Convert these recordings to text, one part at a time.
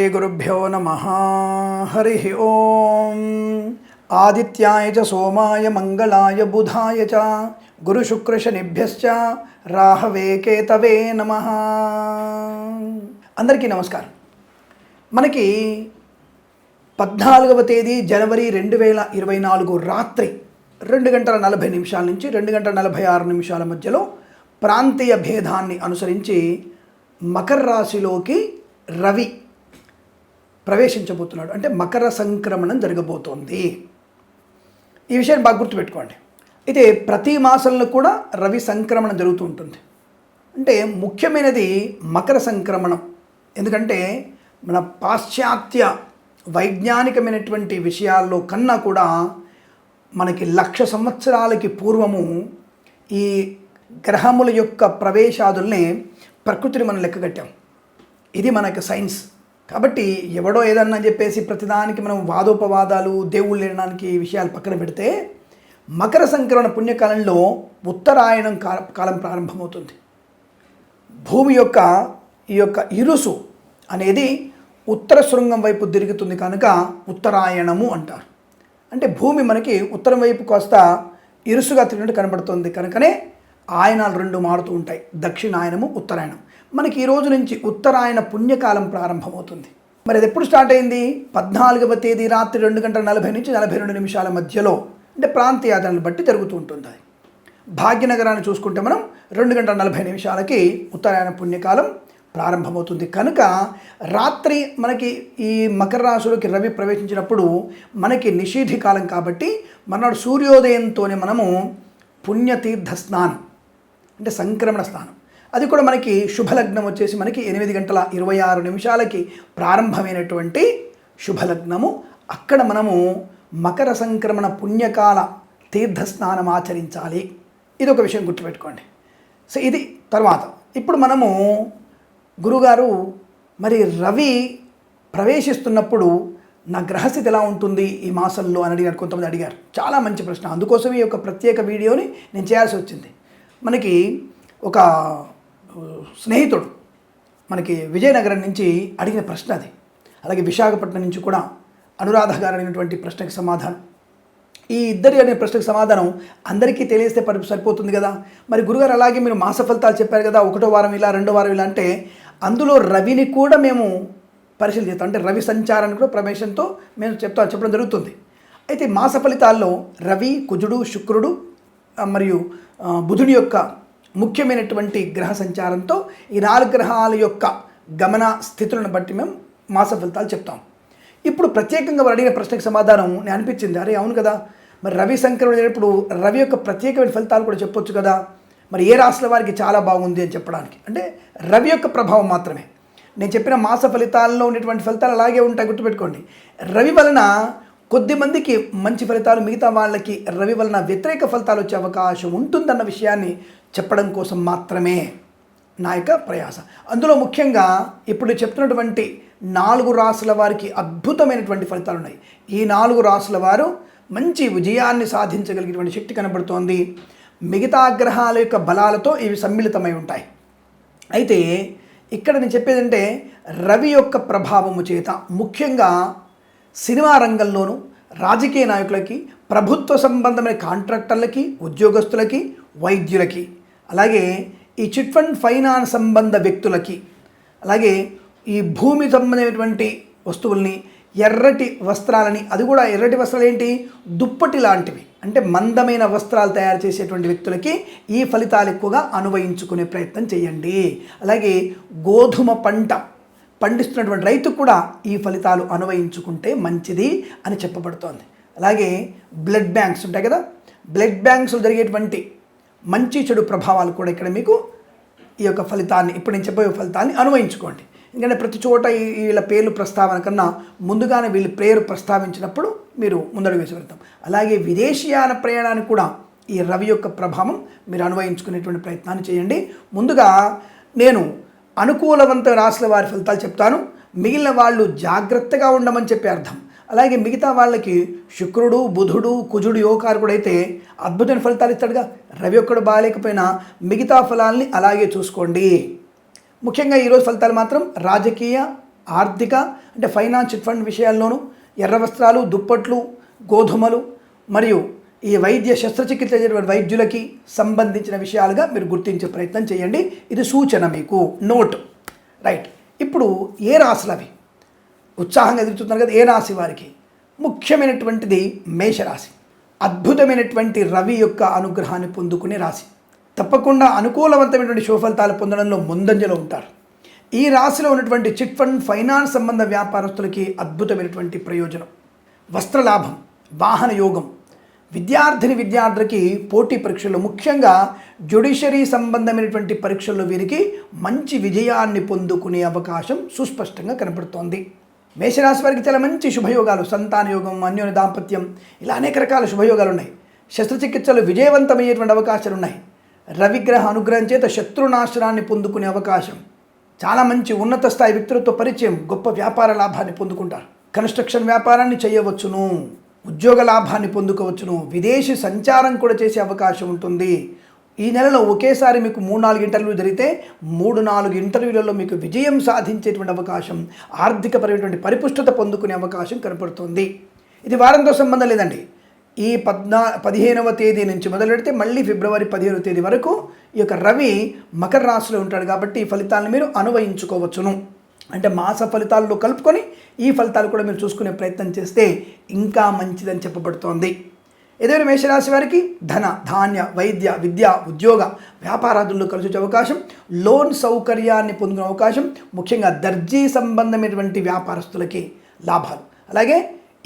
శ్రీగురుభ్యో నమ హరి ఓం ఆదిత్యాయ చ సోమాయ మంగళాయ బుధాయ చ గురుశుక్రశనిభ్యశ్చ రాహవే కేతవే నమ అందరికీ నమస్కారం. మనకి పద్నాలుగవ తేదీ జనవరి రెండు వేల ఇరవై నాలుగు రాత్రి రెండు గంటల నలభై నిమిషాల నుంచి రెండు గంటల నలభై ఆరు నిమిషాల మధ్యలో ప్రాంతీయ భేదాన్ని అనుసరించి మకర రాశిలోకి రవి ప్రవేశించబోతున్నాడు. అంటే మకర సంక్రమణం జరగబోతోంది. ఈ విషయాన్ని బాగా గుర్తుపెట్టుకోండి. అయితే ప్రతి మాసంలో కూడా రవి సంక్రమణం జరుగుతూ ఉంటుంది. అంటే ముఖ్యమైనది మకర సంక్రమణం. ఎందుకంటే మన పాశ్చాత్య వైజ్ఞానికమైనటువంటి విషయాల్లో కన్నా కూడా మనకి లక్ష సంవత్సరాలకి పూర్వము ఈ గ్రహముల యొక్క ప్రవేశాదుల్ని ప్రకృతిని మనం లెక్కగట్టాం. ఇది మనకు సైన్స్. కాబట్టి ఎవడో ఏదన్నా చెప్పేసి ప్రతిదానికి మనం వాదోపవాదాలు దేవుళ్ళు లేనడానికి విషయాలు పక్కన పెడితే మకర సంక్రమణ పుణ్యకాలంలో ఉత్తరాయణం కాలం ప్రారంభమవుతుంది. భూమి యొక్క ఈ యొక్క ఇరుసు అనేది ఉత్తర శృంగం వైపు తిరుగుతుంది కనుక ఉత్తరాయణము అంటారు. అంటే భూమి మనకి ఉత్తరం వైపు కాస్త ఇరుసుగా తిరిగినట్టు కనబడుతుంది కనుకనే ఆయనాలు రెండు మారుతూ ఉంటాయి. దక్షిణాయనము ఉత్తరాయణం మనకి ఈ రోజు నుంచి ఉత్తరాయణ పుణ్యకాలం ప్రారంభమవుతుంది. మరి అది ఎప్పుడు స్టార్ట్ అయింది? పద్నాలుగవ తేదీ రాత్రి రెండు గంటల నలభై నుంచి నలభై రెండు నిమిషాల మధ్యలో అంటే ప్రాంతీయ ఆధారాలను బట్టి జరుగుతూ ఉంటుంది అది భాగ్యనగరాన్ని చూసుకుంటే మనం రెండు గంటల నలభై నిమిషాలకి ఉత్తరాయణ పుణ్యకాలం ప్రారంభమవుతుంది. కనుక రాత్రి మనకి ఈ మకర రాశిలోకి రవి ప్రవేశించినప్పుడు మనకి నిషేధి కాలం కాబట్టి మన సూర్యోదయంతోనే మనము పుణ్యతీర్థ స్నానం అంటే సంక్రమణ స్నానం. అది కూడా మనకి శుభలగ్నం వచ్చేసి మనకి ఎనిమిది గంటల ఇరవై ఆరు నిమిషాలకి ప్రారంభమైనటువంటి శుభలగ్నము. అక్కడ మనము మకర సంక్రమణ పుణ్యకాల తీర్థస్నానం ఆచరించాలి. ఇది ఒక విషయం గుర్తుపెట్టుకోండి. సో ఇది తర్వాత. ఇప్పుడు మనము గురుగారు మరి రవి ప్రవేశిస్తున్నప్పుడు నా గ్రహస్థితి ఎలా ఉంటుంది ఈ మాసంలో అని అడిగారు కొంతమంది అడిగారు. చాలా మంచి ప్రశ్న. అందుకోసం ఈ యొక్క ప్రత్యేక వీడియోని నేను చేయాల్సి వచ్చింది. మనకి ఒక స్నేహితుడు మనకి విజయనగరం నుంచి అడిగిన ప్రశ్న అది. అలాగే విశాఖపట్నం నుంచి కూడా అనురాధ గారు అనేటువంటి ప్రశ్నకి సమాధానం. ఈ ఇద్దరి అనే ప్రశ్నకు సమాధానం అందరికీ తెలియస్తే పరి సరిపోతుంది కదా? మరి గురుగారు అలాగే మీరు మాస ఫలితాలు చెప్పారు కదా ఒకటో వారం ఇలా రెండో వారం ఇలా అంటే అందులో రవిని కూడా మేము పరిశీలన చేస్తాం. అంటే రవి సంచారాన్ని కూడా ప్రవేశంతో మేము చెప్తా చెప్పడం జరుగుతుంది. అయితే మాస ఫలితాల్లో రవి కుజుడు శుక్రుడు మరియు బుధుని బుధుడి యొక్క ముఖ్యమైనటువంటి గ్రహ సంచారంతో ఈ నాలుగు గ్రహాల యొక్క గమన స్థితులను బట్టి మేము మాస ఫలితాలు చెప్తాం. ఇప్పుడు ప్రత్యేకంగా వారు అడిగిన ప్రశ్నకు సమాధానం నేను అనిపించింది. అరే అవును కదా. మరి రవి సంక్రమణ అయినప్పుడు రవి యొక్క ప్రత్యేకమైన ఫలితాలు కూడా చెప్పొచ్చు కదా. మరి ఏ రాశుల వారికి చాలా బాగుంది అని చెప్పడానికి. అంటే రవి యొక్క ప్రభావం మాత్రమే. నేను చెప్పిన మాస ఫలితాల్లో ఉన్నటువంటి ఫలితాలు అలాగే ఉంటాయి గుర్తుపెట్టుకోండి. రవి వలన కొద్ది మందికి మంచి ఫలితాలు మిగతా వాళ్ళకి రవి వలన వ్యతిరేక ఫలితాలు వచ్చే అవకాశం ఉంటుందన్న విషయాన్ని చెప్పడం కోసం మాత్రమే నా యొక్క ప్రయాస. అందులో ముఖ్యంగా ఇప్పుడు చెప్తున్నటువంటి నాలుగు రాసుల వారికి అద్భుతమైనటువంటి ఫలితాలు ఉన్నాయి. ఈ నాలుగు రాసుల వారు మంచి విజయాన్ని సాధించగలిగినటువంటి శక్తి కనబడుతోంది. మిగతా గ్రహాల యొక్క బలాలతో ఇవి సమ్మిళితమై ఉంటాయి. అయితే ఇక్కడ నేను చెప్పేదంటే రవి యొక్క ప్రభావము చేత ముఖ్యంగా సినిమా రంగంలోనూ రాజకీయ నాయకులకి ప్రభుత్వ సంబంధమైన కాంట్రాక్టర్లకి ఉద్యోగస్తులకి వైద్యులకి అలాగే ఈ చిట్ ఫండ్ ఫైనాన్స్ సంబంధ వ్యక్తులకి అలాగే ఈ భూమి సంబంధమైనటువంటి వస్తువుల్ని ఎర్రటి వస్త్రాలని అది కూడా ఎర్రటి వస్త్రాలు ఏంటి? దుప్పటి లాంటివి. అంటే మందమైన వస్త్రాలు తయారు చేసేటువంటి వ్యక్తులకి ఈ ఫలితాలు ఎక్కువగా అనువయించుకునే ప్రయత్నం చేయండి. అలాగే గోధుమ పంట. పండిస్తున్నటువంటి రైతుకు కూడా ఈ ఫలితాలు అనువయించుకుంటే మంచిది అని చెప్పబడుతోంది. అలాగే బ్లడ్ బ్యాంక్స్ ఉంటాయి కదా బ్లడ్ బ్యాంక్స్లో జరిగేటువంటి మంచి చెడు ప్రభావాలు కూడా ఇక్కడ మీకు ఈ యొక్క ఫలితాన్ని ఇప్పుడు నేను చెప్పే ఫలితాన్ని అనువయించుకోండి. ఎందుకంటే ప్రతి చోట వీళ్ళ పేర్లు ప్రస్తావన కన్నా ముందుగానే వీళ్ళ పేరు ప్రస్తావించినప్పుడు మీరు ముందడుగు వేసి వెళ్తాం. అలాగే విదేశీయాన ప్రయాణానికి కూడా ఈ రవి యొక్క ప్రభావం మీరు అనువయించుకునేటువంటి ప్రయత్నాన్ని చేయండి. ముందుగా నేను అనుకూలవంత రాసిన వారి ఫలితాలు చెప్తాను. మిగిలిన వాళ్ళు జాగ్రత్తగా ఉండమని చెప్పే అర్థం. అలాగే మిగతా వాళ్ళకి శుక్రుడు బుధుడు కుజుడు యోగకారకుడు అయితే అద్భుతమైన ఫలితాలు ఇస్తాడుగా. రవి ఒక్కడు బాగాలేకపోయినా మిగతా ఫలాల్ని అలాగే చూసుకోండి. ముఖ్యంగా ఈరోజు ఫలితాలు మాత్రం రాజకీయ ఆర్థిక అంటే ఫైనాన్స్ చిట్ ఫండ్ విషయాల్లోనూ ఎర్ర వస్త్రాలు దుప్పట్లు గోధుమలు మరియు ఈ వైద్య శస్త్రచికిత్స చేసేటువంటి వైద్యులకి సంబంధించిన విషయాలుగా మీరు గుర్తించే ప్రయత్నం చేయండి. ఇది సూచన మీకు. నోట్ రైట్ ఇప్పుడు ఏ రాశులు అవి? ఉత్సాహంగా ఎదుగుతున్నారు కదా ఏ రాశి వారికి? ముఖ్యమైనటువంటిది మేషరాశి. అద్భుతమైనటువంటి రవి యొక్క అనుగ్రహాన్ని పొందుకునే రాశి. తప్పకుండా అనుకూలవంతమైనటువంటి శుభఫలితాలు పొందడంలో ముందంజలో ఉంటారు. ఈ రాశిలో ఉన్నటువంటి చిట్ ఫండ్ ఫైనాన్స్ సంబంధ వ్యాపారస్తులకి అద్భుతమైనటువంటి ప్రయోజనం. వస్త్రలాభం వాహన యోగం విద్యార్థిని విద్యార్థులకి పోటీ పరీక్షలు ముఖ్యంగా జ్యుడిషరీ సంబంధమైనటువంటి పరీక్షల్లో వీరికి మంచి విజయాన్ని పొందుకునే అవకాశం సుస్పష్టంగా కనపడుతోంది. మేషరాశి వారికి చాలా మంచి శుభయోగాలు సంతాన యోగం అన్యోన్య దాంపత్యం ఇలా అనేక రకాల శుభయోగాలు ఉన్నాయి శస్త్రచికిత్సలు విజయవంతమయ్యేటువంటి అవకాశాలు ఉన్నాయి రవిగ్రహ అనుగ్రహం చేత శత్రునాశనాన్ని పొందుకునే అవకాశం. చాలా మంచి ఉన్నత స్థాయి వ్యక్తులతో పరిచయం గొప్ప వ్యాపార లాభాన్ని పొందుకుంటారు. కన్స్ట్రక్షన్ వ్యాపారాన్ని చేయవచ్చును. ఉద్యోగ లాభాన్ని పొందుకోవచ్చును. విదేశీ సంచారం కూడా చేసే అవకాశం ఉంటుంది. ఈ నెలలో ఒకేసారి మీకు మూడు నాలుగు ఇంటర్వ్యూ జరిగితే మూడు నాలుగు ఇంటర్వ్యూలలో మీకు విజయం సాధించేటువంటి అవకాశం ఆర్థికపరమైనటువంటి పరిపుష్టత పొందుకునే అవకాశం కనపడుతుంది. ఇది వారంతో సంబంధం లేదండి. ఈ పద్నా పదిహేనవ తేదీ నుంచి మొదలు పెడితే మళ్ళీ ఫిబ్రవరి పదిహేనవ తేదీ వరకు ఈ యొక్క రవి మకర రాశిలో ఉంటాడు కాబట్టి ఈ ఫలితాలను మీరు అనువయించుకోవచ్చును. అంటే మాస ఫలితాల్లో కలుపుకొని ఈ ఫలితాలు కూడా మీరు చూసుకునే ప్రయత్నం చేస్తే ఇంకా మంచిదని చెప్పబడుతోంది. ఏదైనా మేషరాశి వారికి ధన ధాన్య వైద్య విద్య ఉద్యోగ వ్యాపారాదుల్లో కలిసి వచ్చే అవకాశం లోన్ సౌకర్యాన్ని పొందుకునే అవకాశం ముఖ్యంగా దర్జీ సంబంధమైనటువంటి వ్యాపారస్తులకి లాభాలు. అలాగే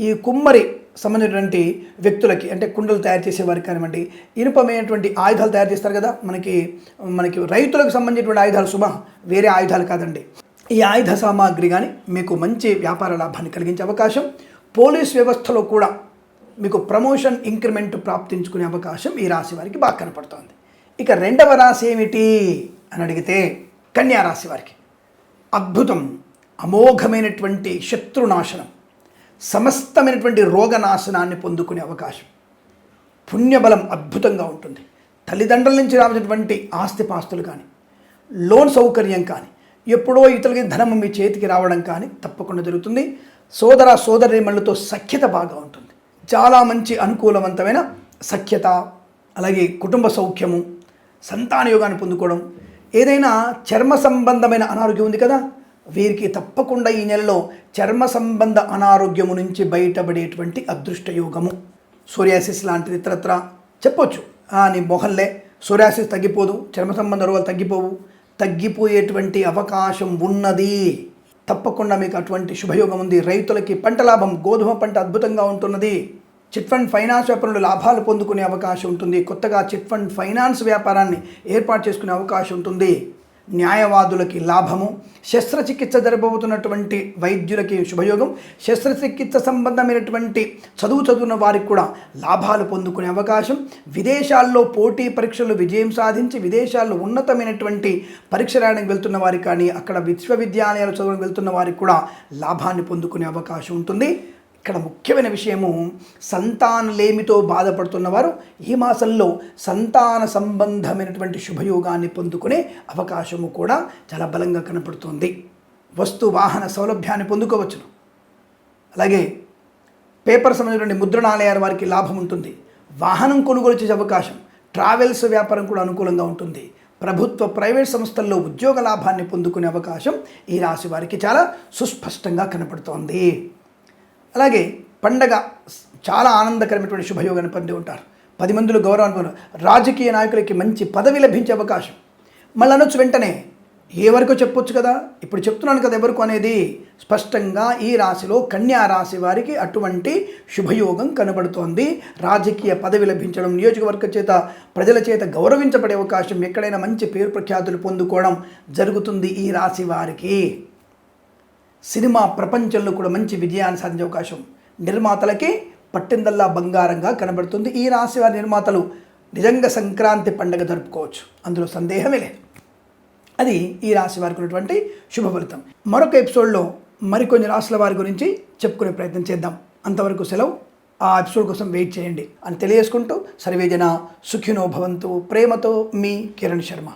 ఈ కుమ్మరి సంబంధించినటువంటి వ్యక్తులకి అంటే కుండలు తయారు చేసే వారికి కానివ్వండి ఇనుపమైనటువంటి ఆయుధాలు తయారు చేస్తారు కదా మనకి మనకి రైతులకు సంబంధించినటువంటి ఆయుధాలు శుభ వేరే ఆయుధాలు కాదండి. ఈ ఆయుధ సామాగ్రి కానీ మీకు మంచి వ్యాపార లాభాన్ని కలిగించే అవకాశం. పోలీస్ వ్యవస్థలో కూడా మీకు ప్రమోషన్ ఇంక్రిమెంట్ ప్రాప్తించుకునే అవకాశం ఈ రాశి వారికి బాగా కనపడుతోంది. ఇక రెండవ రాశి ఏమిటి అని అడిగితే కన్యా రాశి వారికి అద్భుతం అమోఘమైనటువంటి శత్రునాశనం సమస్తమైనటువంటి రోగనాశనాన్ని పొందుకునే అవకాశం. పుణ్యబలం అద్భుతంగా ఉంటుంది. తల్లిదండ్రుల నుంచి రావాల్సినటువంటి ఆస్తిపాస్తులు కానీ లోన్ సౌకర్యం కానీ ఎప్పుడో ఇతరులకి ధనం మీ చేతికి రావడం కానీ తప్పకుండా జరుగుతుంది. సోదర సోదరిమణులతో సఖ్యత బాగా ఉంటుంది. చాలా మంచి అనుకూలవంతమైన సఖ్యత అలాగే కుటుంబ సౌఖ్యము సంతాన యోగాన్ని పొందుకోవడం ఏదైనా చర్మ సంబంధమైన అనారోగ్యం ఉంది కదా వీరికి తప్పకుండా ఈ నెలలో చర్మ సంబంధ అనారోగ్యము నుంచి బయటపడేటువంటి అదృష్ట యోగము. సోరియాసిస్ లాంటిది ఇతరత్ర చెప్పొచ్చు. నీ మొహల్లే సోరియాసిస్ తగ్గిపోదు చర్మ సంబంధ రోగాలు తగ్గిపోవు. తగ్గిపోయేటువంటి అవకాశం ఉన్నది. తప్పకుండా మీకు అటువంటి శుభయోగం ఉంది. రైతులకి పంట లాభం గోధుమ పంట అద్భుతంగా ఉంటున్నది. చిట్ ఫండ్ ఫైనాన్స్ వ్యాపారంలో లాభాలు పొందుకునే అవకాశం ఉంటుంది. కొత్తగా చిట్ ఫండ్ ఫైనాన్స్ వ్యాపారాన్ని ఏర్పాటు చేసుకునే అవకాశం ఉంటుంది. న్యాయవాదులకి లాభము శస్త్రచికిత్స జరగబోతున్నటువంటి వైద్యులకి శుభయోగం శస్త్రచికిత్స సంబంధమైనటువంటి చదువు చదువున్న వారికి కూడా లాభాలు పొందుకునే అవకాశం విదేశాల్లో పోటీ పరీక్షలు విజయం సాధించి విదేశాల్లో ఉన్నతమైనటువంటి పరీక్ష రాయడానికి వెళ్తున్న వారికి కానీ అక్కడ విశ్వవిద్యాలయాలు చదువుకు వెళ్తున్న వారికి కూడా లాభాన్ని పొందుకునే అవకాశం ఉంటుంది. ఇక్కడ ముఖ్యమైన విషయము సంతానలేమితో బాధపడుతున్నవారు ఈ మాసంలో సంతాన సంబంధమైనటువంటి శుభయోగాన్ని పొందుకునే అవకాశము కూడా చాలా బలంగా కనపడుతుంది. వస్తు వాహన సౌలభ్యాన్ని పొందుకోవచ్చును. అలాగే పేపర్ సంబంధించిన ముద్రణాలయాల వారికి లాభం ఉంటుంది. వాహనం కొనుగోలు చేసే అవకాశం ట్రావెల్స్ వ్యాపారం కూడా అనుకూలంగా ఉంటుంది. ప్రభుత్వ ప్రైవేట్ సంస్థల్లో ఉద్యోగ లాభాన్ని పొందుకునే అవకాశం ఈ రాశి వారికి చాలా సుస్పష్టంగా కనపడుతోంది. అలాగే పండగ చాలా ఆనందకరమైనటువంటి శుభయోగాన్ని పొంది ఉంటారు. పది మందిలో గౌరవాన్ని రాజకీయ నాయకులకి మంచి పదవి లభించే అవకాశం. మళ్ళీ అనొచ్చు వెంటనే ఏ వరకు చెప్పొచ్చు కదా? ఇప్పుడు చెప్తున్నాను కదా ఎవరికో అనేది స్పష్టంగా ఈ రాశిలో కన్యా రాశి వారికి అటువంటి శుభయోగం కనబడుతోంది. రాజకీయ పదవి లభించడం నియోజకవర్గ చేత ప్రజల చేత గౌరవించబడే అవకాశం ఎక్కడైనా మంచి పేరు ప్రఖ్యాతులు పొందుకోవడం జరుగుతుంది ఈ రాశి వారికి. సినిమా ప్రపంచంలో కూడా మంచి విజయాన్ని సాధించే అవకాశం నిర్మాతలకి పట్టిందల్లా బంగారంగా కనబడుతుంది. ఈ రాశి వారి నిర్మాతలు నిజంగా సంక్రాంతి పండుగ జరుపుకోవచ్చు. అందులో సందేహమే లేదు. అది ఈ రాశి వారికి ఉన్నటువంటి శుభ ఫలితం. మరొక ఎపిసోడ్లో మరికొన్ని రాశుల వారి గురించి చెప్పుకునే ప్రయత్నం చేద్దాం. అంతవరకు సెలవు. ఆ ఎపిసోడ్ కోసం వెయిట్ చేయండి. అని తెలియజేసుకుంటూ సర్వేజన సుఖినో భవంతు. ప్రేమతో మీ కిరణ్ శర్మ.